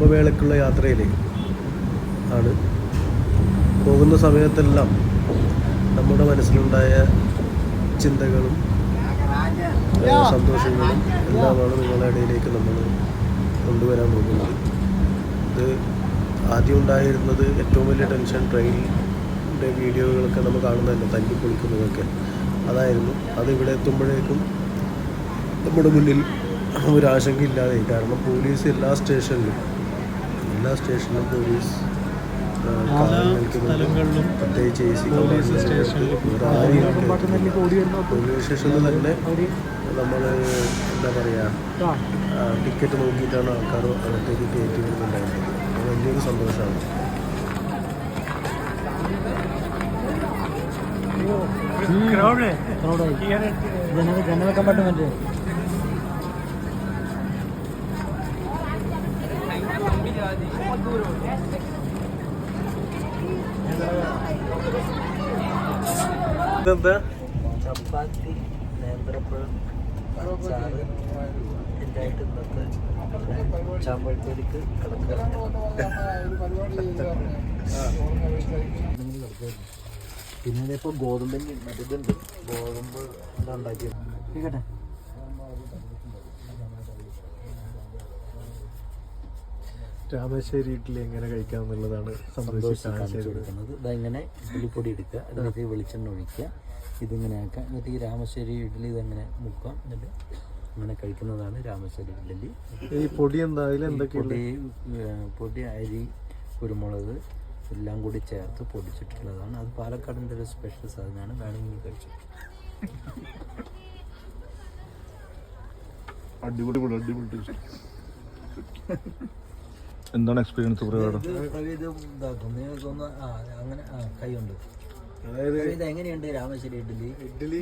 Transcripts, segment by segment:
കുംഭമേളയ്ക്കുള്ള യാത്രയിലേക്ക് ആണ്. പോകുന്ന സമയത്തെല്ലാം നമ്മുടെ മനസ്സിലുണ്ടായ ചിന്തകളും സന്തോഷങ്ങളും എല്ലാമാണ് നിങ്ങളുടെ ഇടയിലേക്ക് നമ്മൾ കൊണ്ടുവരാൻ പോകുന്നത്. ഇത് ആദ്യം ഉണ്ടായിരുന്നത് ഏറ്റവും വലിയ ടെൻഷൻ ട്രെയിനിന്റെ വീഡിയോകളൊക്കെ നമ്മൾ കാണുന്നതല്ലോ തല്ലി പൊളിക്കുന്നതൊക്കെ അതായിരുന്നു. അതിവിടെ എത്തുമ്പോഴേക്കും നമ്മുടെ മുന്നിൽ ഒരാശങ്കയില്ലാതെ കാരണം പോലീസ് എല്ലാ സ്റ്റേഷനിലും എല്ലാ സ്റ്റേഷനിലും പോലീസ്. സ്ഥലങ്ങളിലും പ്രത്യേകിച്ച് എ സി പോലീസ് സ്റ്റേഷനിൽ പോലീസ് സ്റ്റേഷനിൽ തന്നെ നമ്മൾ എന്താ പറയുക ടിക്കറ്റ് നോക്കിയിട്ടാണ് ആൾക്കാർ അകത്തേക്ക് കയറ്റി വരുന്നുണ്ടായിരുന്നത്. അത് വലിയൊരു സന്തോഷമാണ്. General general compartment. ഇതെന്താ? ചപ്പാത്തി നേന്ത്രപ്പഴം അച്ചാറ് ഇതായിട്ട് ഇന്നത്തെ ചാമ്പഴത്തേക്ക് കിടക്കുക പിന്നെ ഇപ്പൊ ഗോതമ്പിന്റെ മറ്റേതുണ്ട്. ഗോതമ്പ് എന്താ ഉണ്ടാക്കിയത്? കേട്ടെ രാമശ്ശേരി ഇഡ്ഡലി എങ്ങനെ കഴിക്കാം എന്നുള്ളതാണ്. കൊടുക്കുന്നത്. ഇതങ്ങനെ ഇഡ്ഡലിപ്പൊടി എടുക്കുക. അതിനകത്ത് വെളിച്ചെണ്ണ ഒഴിക്കുക. ഇതിങ്ങനെ ആക്കുക. എന്നിട്ട് ഈ രാമശ്ശേരി ഇഡ്ഡലി ഇതങ്ങനെ മുക്കാം? എന്നിട്ട് അങ്ങനെ കഴിക്കുന്നതാണ് രാമശ്ശേരി ഇഡ്ഡലി. ഈ പൊടി എന്താ? പൊടി പൊടി അരി കുരുമുളക് എല്ലാം കൂടി ചേർത്ത് പൊടിച്ചിട്ടുള്ളതാണ്. അത് പാലക്കാടിന്റെ ഒരു സ്പെഷ്യൽ സാധനമാണ്. വേണമെങ്കിൽ കഴിച്ചു. അടിപൊളി അടിപൊളി എന്താണ് എക്സ്പീരിയൻസ് പ്രകാരം അതായത് എങ്ങനെയുണ്ട് രാമശ്ശേരി ഇഡ്ഡലി? ഇഡ്ഡലി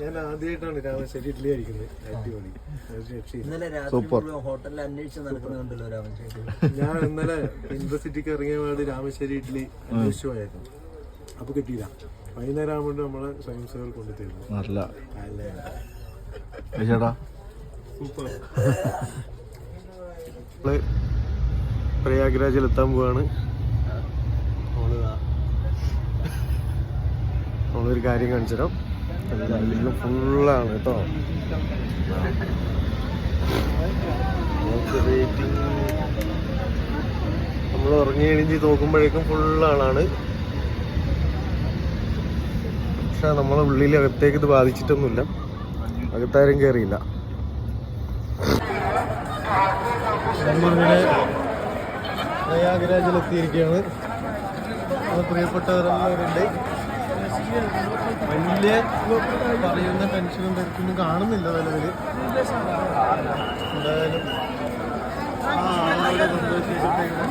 ഞാൻ ആദ്യമായിട്ടാണ് രാമശ്ശേരി ഇഡ്ഡലി കഴിക്കുന്നത്. അടിപൊളി. ഇന്നലെ രാത്രി ഹോട്ടലിൽ അന്വേഷിച്ച് നടക്കുന്നുണ്ടല്ലോ രാമശ്ശേരി ഞാൻ ഇന്നലെ ഇൻഡർസിറ്റിക്ക് ഇറങ്ങിയ വേണ്ടി രാമശ്ശേരി ഇഡ്ഡലി അന്വേഷിച്ചു പോയായിരുന്നു അപ്പൊ കിട്ടിയില്ല. വൈകുന്നേരം ആകുമ്പോൾ നമ്മളെ സ്വയം സേവർ കൊണ്ടു നല്ല ചേട്ടാ? സൂപ്പർ. പ്രയാഗ്രാജിൽ എത്താൻ പോവാണ് നമ്മളൊരു കാര്യം കാണിച്ചു തരാം എല്ലാം ഫുള്ളാണ് കേട്ടോ. നമ്മൾ ഉറങ്ങി എഴുതി നോക്കുമ്പോഴേക്കും ഫുള്ളാളാണ്. പക്ഷെ നമ്മളെ ഉള്ളിൽ അകത്തേക്ക് ഇത് ബാധിച്ചിട്ടൊന്നുമില്ല. അകത്താരും കയറിയില്ല നമ്മളിവിടെ പ്രയാഗ്രാജിൽ എത്തിയിരിക്കുകയാണ് നമ്മുടെ പ്രിയപ്പെട്ടവരെല്ലാവരുണ്ട് വലിയ പറയുന്ന ടെൻഷനും തിരക്കൊന്നും കാണുന്നില്ല നിലവിൽ എന്തായാലും ആ ആളുകളുടെ സന്തോഷിച്ചിട്ടേക്കണം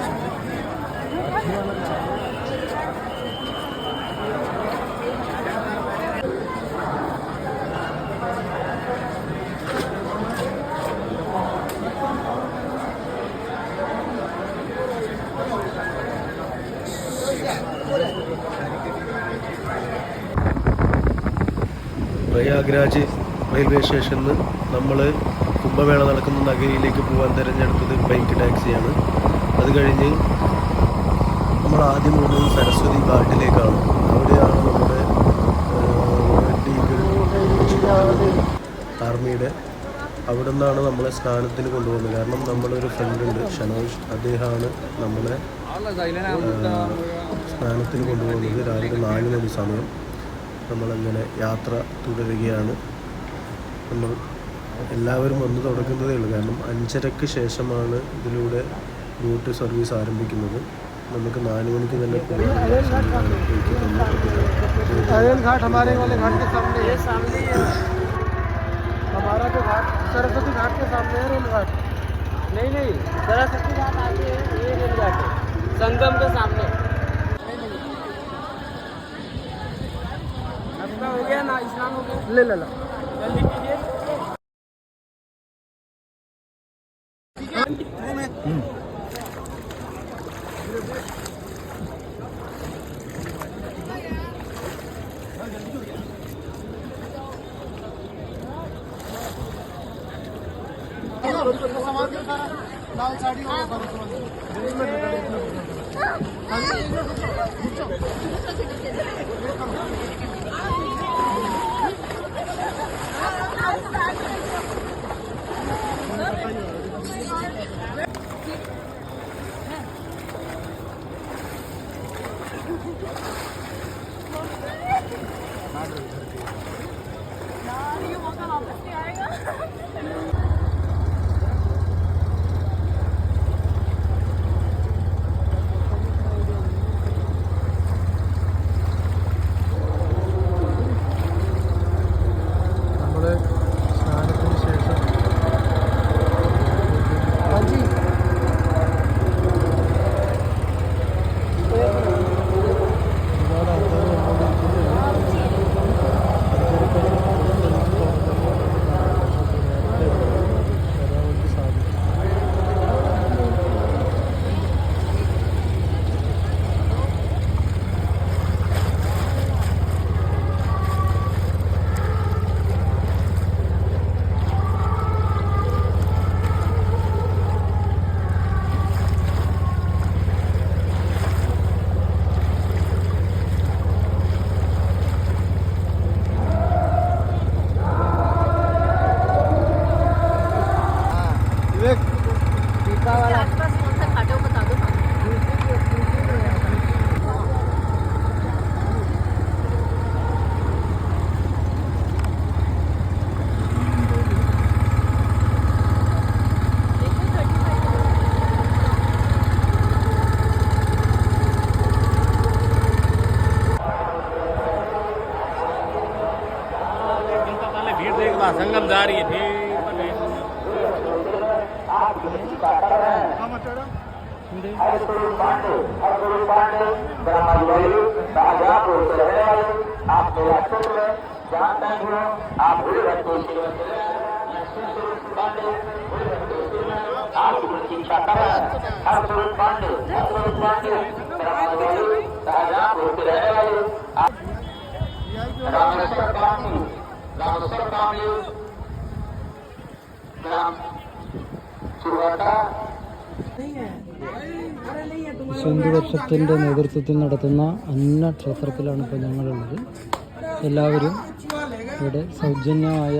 പ്രയാഗ്രാജ് റെയിൽവേ സ്റ്റേഷനിൽ നിന്ന് നമ്മൾ കുംഭമേള നടക്കുന്ന നഗരിയിലേക്ക് പോകാൻ തിരഞ്ഞെടുത്തത് ബൈക്ക് ടാക്സിയാണ്. അത് കഴിഞ്ഞ് നമ്മൾ ആദ്യം പോകുന്നത് സരസ്വതി ഘാട്ടിലേക്കാണ് അവിടെയാണ് നമ്മുടെ ആർമിയുടെ. അവിടെ നിന്നാണ് നമ്മളെ സ്നാനത്തിന് കൊണ്ടുപോകുന്നത്. കാരണം നമ്മളൊരു ഫ്രണ്ട് ഉണ്ട് ഷനോജ്. അദ്ദേഹമാണ് നമ്മളെ സ്ഥാനത്തിന് കൊണ്ടുപോകുന്നത് രാവിലെ നാല് മണി സമയം. നമ്മളങ്ങനെ യാത്ര തുടരുകയാണ് നമ്മൾ എല്ലാവരും വന്ന് തുടങ്ങുന്നതേ ഉള്ളൂ കാരണം അഞ്ചരക്ക് ശേഷമാണ് ഇതിലൂടെ ബോട്ട് സർവീസ് ആരംഭിക്കുന്നത് നമുക്ക് നാല് മണിക്ക് തന്നെ പോകാനുള്ള സമയമാണ് എനിക്ക് തന്നിട്ടുള്ളത് घाट हमारे वाले घाट के सामने ये सामने हमारा जो घाट सरस्वती घाट के सामने है रेल घाट नहीं नहीं सरस्वती घाट आगे है ये रेल घाट है संगम के सामने अपना हो। गया ना इस्लाम हो गया ले ले लो जल्दी कीजिए लाल साड़ी और आप पांडे पांडे होते रहने नहीं है। ശുന്തിവർഷത്തിന്റെ നേതൃത്വത്തിൽ നടത്തുന്ന അന്ന ക്ഷേത്രത്തിലാണ് ഇപ്പോൾ ഞങ്ങളുള്ളത്. എല്ലാവരും ഇവിടെ സൗജന്യമായ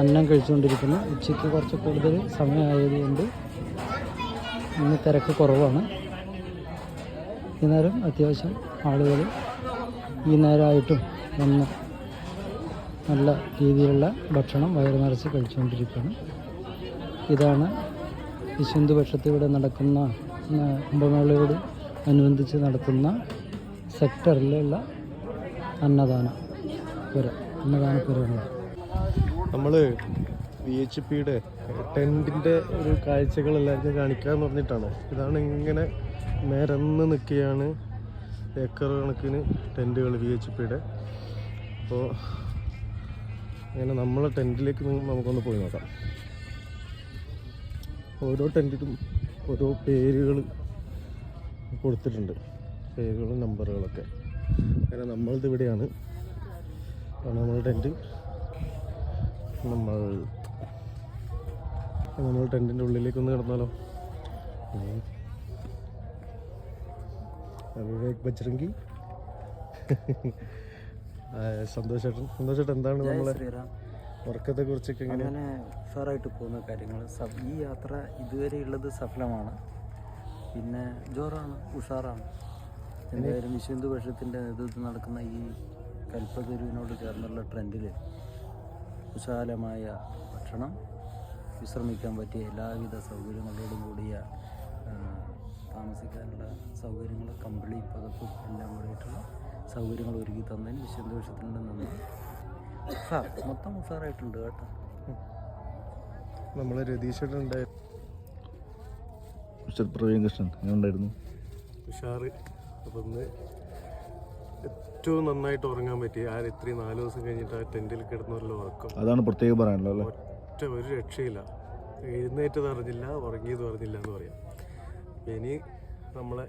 അന്നം കഴിച്ചുകൊണ്ടിരിക്കുന്നു. ഉച്ചയ്ക്ക് കുറച്ച് കൂടുതൽ സമയമായതുകൊണ്ട് ഇന്ന് തിരക്ക് കുറവാണ്. ഈ നേരം അത്യാവശ്യം ആളുകൾ ഈ നേരമായിട്ടും വന്ന് നല്ല രീതിയിലുള്ള ഭക്ഷണം വയറു നിറച്ച് കഴിച്ചുകൊണ്ടിരിക്കുകയാണ്. ഇതാണ് വിശുദ്ധ ഇവിടെ നടക്കുന്ന കുംഭമേളയോട് അനുബന്ധിച്ച് നടത്തുന്ന സെക്ടറിലുള്ള അന്നദാന. പുര അന്നദാന പുരമാണ് നമ്മൾ വി എച്ച് പിയുടെ ടെന്റിന്റെ ഒരു കാഴ്ചകൾ എല്ലാവർക്കും കാണിക്കുക എന്ന് പറഞ്ഞിട്ടാണ്? ഇതാണ് ഇങ്ങനെ നിരന്ന് നിൽക്കുകയാണ് ഏക്കർ കണക്കിന് ടെന്റുകൾ വി എച്ച് പിയുടെ അപ്പോൾ അങ്ങനെ നമ്മളെ ടെന്റിലേക്ക് നമുക്കൊന്ന് പോയി നോക്കാം. ഓരോ ടെന്റിലും ഓരോ പേരുകൾ കൊടുത്തിട്ടുണ്ട്. പേരുകളും നമ്പറുകളൊക്കെ. അങ്ങനെ നമ്മളത് ഇവിടെയാണ്. ആണ് നമ്മുടെ ടെന്റ് നമ്മൾ നമ്മൾ ടെന്റിന്റെ ഉള്ളിലേക്ക് ഒന്ന് കിടന്നാലോ. വിവേക് ബജ്രംഗി. ആ, സന്തോഷേട്ടൻ എന്താണ് നമ്മളെ ഉറക്കത്തെ കുറിച്ചൊക്കെ എങ്ങനെ ഉഷാറായിട്ട് പോകുന്ന കാര്യങ്ങൾ. ഈ യാത്ര ഇതുവരെ ഉള്ളത് സഫലമാണ്. പിന്നെ ജോറാണ് ഉഷാറാണ്. എന്തായാലും വിശ്വന്തു പക്ഷത്തിന്റെ നേതൃത്വത്തിൽ നടക്കുന്ന ഈ കൽപ്പഗുരുവിനോട് ചേർന്നുള്ള ട്രെൻഡിൽ വിശാലമായ ഭക്ഷണം വിശ്രമിക്കാൻ പറ്റിയ എല്ലാവിധ സൗകര്യങ്ങളോടും കൂടിയ താമസിക്കാനുള്ള സൗകര്യങ്ങൾ കമ്പിളി പകപ്പും എല്ലാം കൂടിയിട്ടുള്ള സൗകര്യങ്ങൾ ഒരുക്കി തന്നതിന് വിശ്വന്തോഷത്തിന്റെ നന്ദി. ഉഷാർ മൊത്തം ഉഷാറായിട്ടുണ്ട് കേട്ടോ. നമ്മളെ രതീഷ് മിസ്റ്റർ പ്രവീൺ കൃഷ്ണൻ ഞാൻ ഉണ്ടായിരുന്നു ഉഷാറ്. അപ്പം ഇന്ന് ഏറ്റവും നന്നായിട്ട് ഉറങ്ങാൻ പറ്റി ആ ഇത്രയും നാല് ദിവസം കഴിഞ്ഞിട്ട് ആ ടെന്റിൽ കിടന്നുള്ള ഉറക്കം. അതാണ് പ്രത്യേകം പറയാനുള്ളത് അല്ലേ? ഒറ്റ ഒരു രക്ഷയില്ല. എഴുന്നേറ്റത് അറിഞ്ഞില്ല ഉറങ്ങിയത് അറിഞ്ഞില്ല എന്ന് പറയാം. ഇനി നമ്മളെ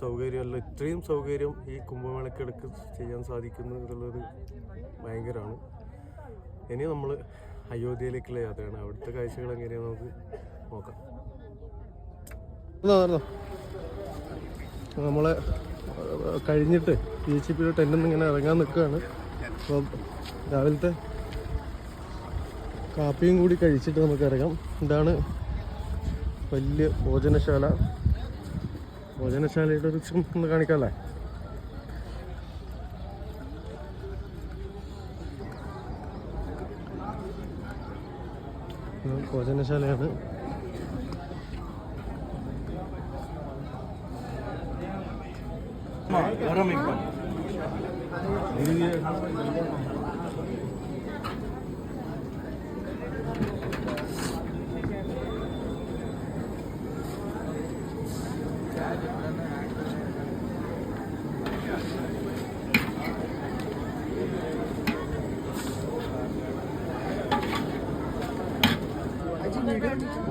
സൗകര്യമല്ല ഇത്രയും സൗകര്യം ഈ കുംഭമേളക്കിടക്ക് ചെയ്യാൻ സാധിക്കുന്നു എന്നുള്ളത് ഭയങ്കരമാണ്. ഇനി നമ്മൾ അയോധ്യയിലേക്കുള്ള യാത്രയാണ്. അവിടുത്തെ കാഴ്ചകൾ എങ്ങനെയാണെന്ന് നമുക്ക് നോക്കാം. നമ്മളെ കഴിഞ്ഞിട്ട് പി എച്ച് പിയുടെ ടെന്നിൽ ഇങ്ങനെ ഇറങ്ങാൻ നിൽക്കുകയാണ്. അപ്പോൾ രാവിലത്തെ കാപ്പിയും കൂടി കഴിച്ചിട്ട് നമുക്ക് ഇറങ്ങാം. ഇതാണ് വലിയ ഭോജനശാല. ഭോജനശാലയുടെ ഒരു ചും ഒന്ന് ഗരം ഇത്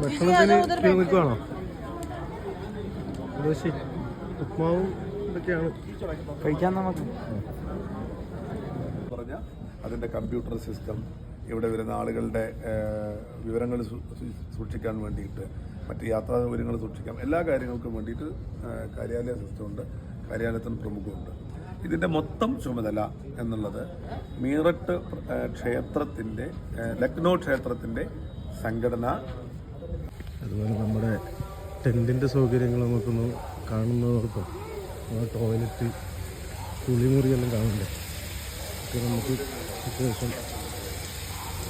ഭക്ഷണത്തിന് ക്യൂ നിൽക്കുവാണോ ദോശ ഉപ്മാവും ഇതൊക്കെയാണ്. കഴിക്കാൻ നമുക്ക്. പറഞ്ഞ അതിന്റെ കമ്പ്യൂട്ടർ സിസ്റ്റം ഇവിടെ വരുന്ന ആളുകളുടെ വിവരങ്ങൾ സൂക്ഷിക്കാൻ വേണ്ടിയിട്ട് മറ്റ് യാത്രാ സൗകര്യങ്ങൾ സൂക്ഷിക്കാം. എല്ലാ കാര്യങ്ങൾക്കും വേണ്ടിയിട്ട് കാര്യാലയ സിസ്റ്റമുണ്ട് കാര്യാലയത്തിന് പ്രമുഖമുണ്ട്. ഇതിന്റെ മൊത്തം ചുമതല എന്നുള്ളത് മീററ്റ് ക്ഷേത്രത്തിന്റെ ലക്നൗ ക്ഷേത്രത്തിന്റെ സംഘടന അതുപോലെ നമ്മുടെ ടെന്റിന്റെ സൗകര്യങ്ങൾ നമുക്കൊന്ന് ആ ടോയ്ലറ്റ് കുളിമുറിയെല്ലാം കാണണ്ടേ ഒക്കെ നമുക്ക് അത്യാവശ്യം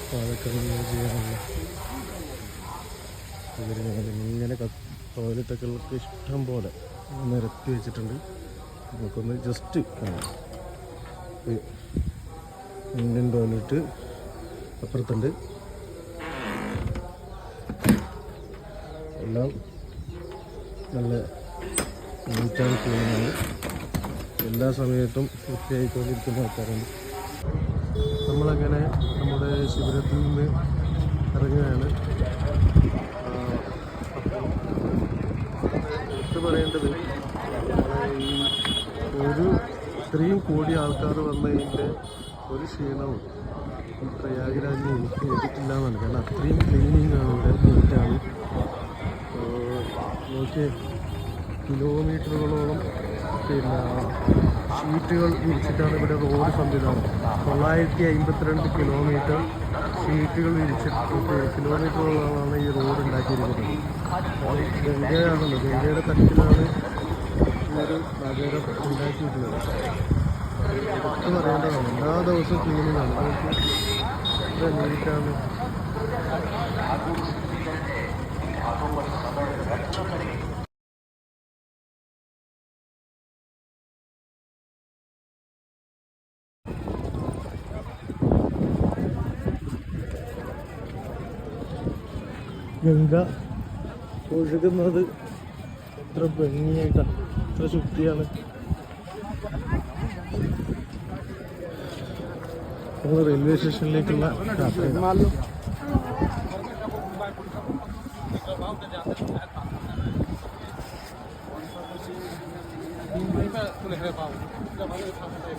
പാലക്കാട് ചെയ്യാനുള്ള സൗകര്യങ്ങൾ ഇങ്ങനെ ടോയ്ലറ്റൊക്കെ ഇഷ്ടം പോലെ നിരത്തി വെച്ചിട്ടുണ്ട്. നമുക്കൊന്ന് ജസ്റ്റ് കാണാം. ഇന്ത്യൻ ടോയ്ലറ്റ് അപ്പുറത്തുണ്ട്. എല്ലാം നല്ല നീറ്റാണ് ക്ലീനാണ് എല്ലാ സമയത്തും വൃത്തിയായിക്കൊണ്ടിരിക്കുന്ന ആൾക്കാരുണ്ട് നമ്മളങ്ങനെ നമ്മുടെ ശിബിരത്തിൽ നിന്ന് ഇറങ്ങുകയാണ്. എടുത്തു പറയേണ്ടത് ഈ ഒരു ഇത്രയും കോടി ആൾക്കാർ വന്നതിന്റെ ഒരു ക്ഷീണവും ഈ പ്രയാഗരാജിൽ എനിക്ക് കേട്ടിട്ടില്ല എന്നാണ്. കാരണം അത്രയും ക്ലീനിങ് ആണ് ഇവിടെ നീറ്റാണ്. നോക്കി കിലോമീറ്ററുകളോളം പിന്നെ ഷീറ്റുകൾ വിരിച്ചിട്ടാണ് ഇവിടെ റോഡ് സംവിധാനം. തൊള്ളായിരത്തി അമ്പത്തിരണ്ട് കിലോമീറ്റർ ഷീറ്റുകൾ വിരിച്ചിട്ട് കിലോമീറ്ററുകളാണ് ഈ റോഡ് ഉണ്ടാക്കിയിരിക്കുന്നത്. ഗംഗയാണല്ലോ ഗംഗയുടെ തരത്തിലാണ് ഒരു നഗരം ഉണ്ടാക്കിയിട്ടുള്ളത്. എടുത്തു പറയേണ്ടതാണ്. എല്ലാ ദിവസവും ക്ലീനിങ് ആണ്. നീറ്റാണ് ഗംഗ ഒഴുകുന്നത് എത്ര ഭംഗിയായിട്ടാണ് എത്ര ശുദ്ധിയാണ്. നമ്മൾ റെയിൽവേ സ്റ്റേഷനിലേക്കുള്ള യാത്രയാണ്. 这里还有八要把那个擦干